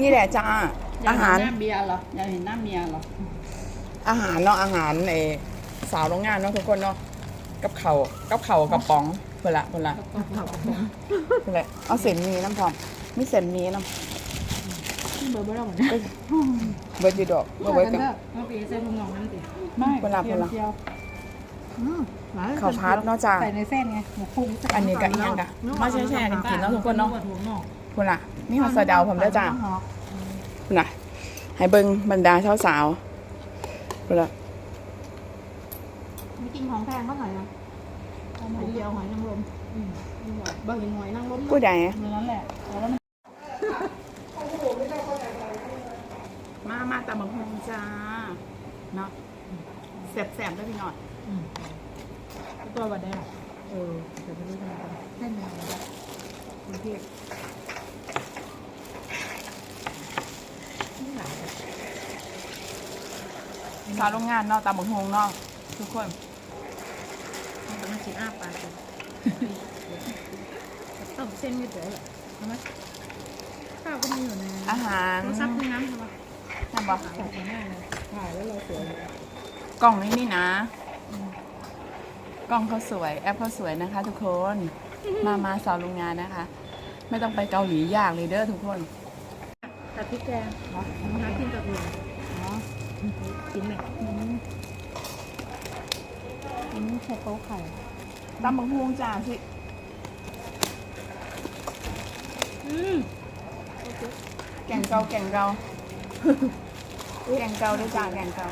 นี่แหละจ้าอยาอากหารเห็นหน้าเบียร์เหรออยากเห็นหน้าเมียเหรออาหารเนาะอาหารในสาวโรงงานเนาะทุกคนเนาะกับเขาวกับเขาวกับป๋องเพื่อนละเพื่อนละเพื่อนละเอาเส้นหมีน้ำพร้อมมีเส้นหมีน้ำเบอร์เบอร์เราเหมือนเอ้ยเบิร์ดอยูดอกเบิร์ดเบิร์ดกัน เอาไปใส่ถุงน่องนั่นสิไม่ไม่เวลาเวลาเจียวอืมหวานข้าวพัดเนาะจ้าใส่ในเส้นไงหมูคุ้งอันนี้ก็อีกอย่างกะมาแช่ๆกันกินเนาะทุกคนเนาะถั่วงอก เพื่อนละนี่หัวสะเดาผมได้อจ้าเพื่อนละให้เบิ้งบรรดาสาวสาวๆเพื่อนละไม่กินของแพงเท่าไหร่นะเอาหอยเดียวหอยนางรมอืมบะหมี่หอยนางรมผู้ใดนั่นแหละแล้วมันมามาตามบังฮงจ้าเนาะแสบๆได้พี่หน่อยตัวบัดได้เออเดี๋ยวไม่รู้ทำไมเส้นอะไรกรุงเทพ สาวโรงงานเนาะตามบังฮงเนาะทุกคนมันต้องชิมอ้าปากเลยต้องเส้นไม่เดือดหรอใช่ไหมข้าวก็มีอยู่ในอาหารต้องซับด้วยน้ำใช่ปะใช่ปะถ่ายง่ายเลยถ่ายแล้วเราสวยกล่องนี้นี่นะ กล่องเขาสวย แอปเขาสวยนะคะ ทุกคน มามาสาวโรงงานนะคะ ไม่ต้องไปเกาหลียากเลยเด้อทุกคนตัดพริกแกงเหรอน้ำกินกับเรื ออ๋อกินไหมกินไข่โต๊ะไข่ตามบังฮงจ้าสิ อืมแกงเกาแกงเกาแกงเกาด้วยจ้าแกงเกา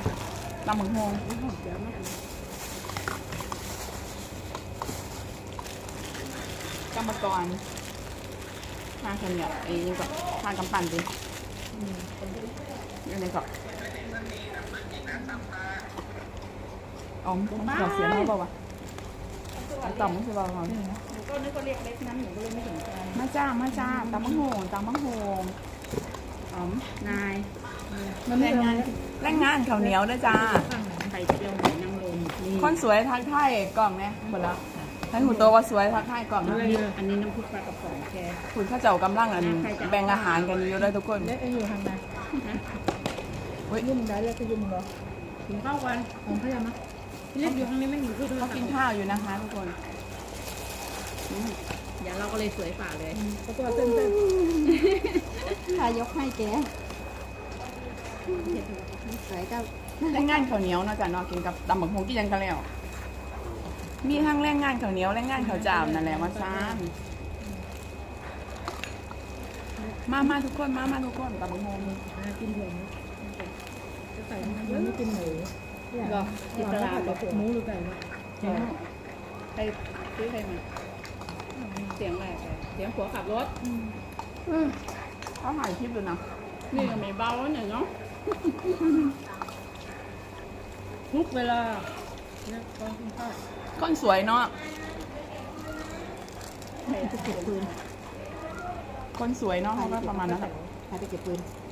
ตามบังฮงหอมเจียวมากกรรมกรทางคนเนี่ยไอ้นี่ก็ทางกำปั่นดิอ ยู่ในเกาะอ๋อมขอเสียงเขาเปล่าวะต่อมไม่ใช่เปล่าวะก็นึกว่าเรียกเล็กน้ำหนูก็เลยไม่สนใจมาจ้ามาจ้าตามบังโหงตามบังโหงอ๋อมนายแรงงานแรงงานข้าวเหนียวด้วยจ้าไข่เจียวหอยนางรมนี่คนสวยทักทายกล่องเนี่ยหมดแล้ว ให้หูโตว่าสวยทักทายกล่องอันนะนี้อันนี้น้ำพริกปลากระป๋องแกคุณข้าเจ้ากำลังอันแบ่งอาหารกันอยู่เลยทุกคนเล็กอยู่ทางไหนเฮ้ยยุ่งได้แล้วก็ยุ่งเหรอกินข้าวกันผมพยายามนะเล็กอยู่ทางนี้ไม่มีคือเขากินข้าวอยู่นะคะทุกคนเดี๋ยวเราก็เลยสวยฝ่าเลยก็ตัวเส้นเส้นพายกให้แกสวยก็แรงงานข้าวเหนียวเนาะจ้ะเนาะกินกับตำบักฮงกี่ยังกันแล้ว มีทั้งแรงงานข้าวเหนียวแรงงานข้าวจ้านั่นแหละว่าซ่านมามาทุกคนมามาทุกคนตำบักฮงกินเถอะจะใส่มันไม่กินหมูก็กินตลาดกับหมูหรือไก่วะใครซื้อใครมาเสียงอะไรไปเสียงผัวขับรถเขาถ่ายคลิปอยู่นะนี่ก็มีเบาหน่ยเนาะทุกเวลา นี่ยตอนกินข้าวคนสวยเนาะใครจะเก็บปืนคนสวยเนาะเขาก็ประมาณนั้นแหละใครจะเก็บปืนเ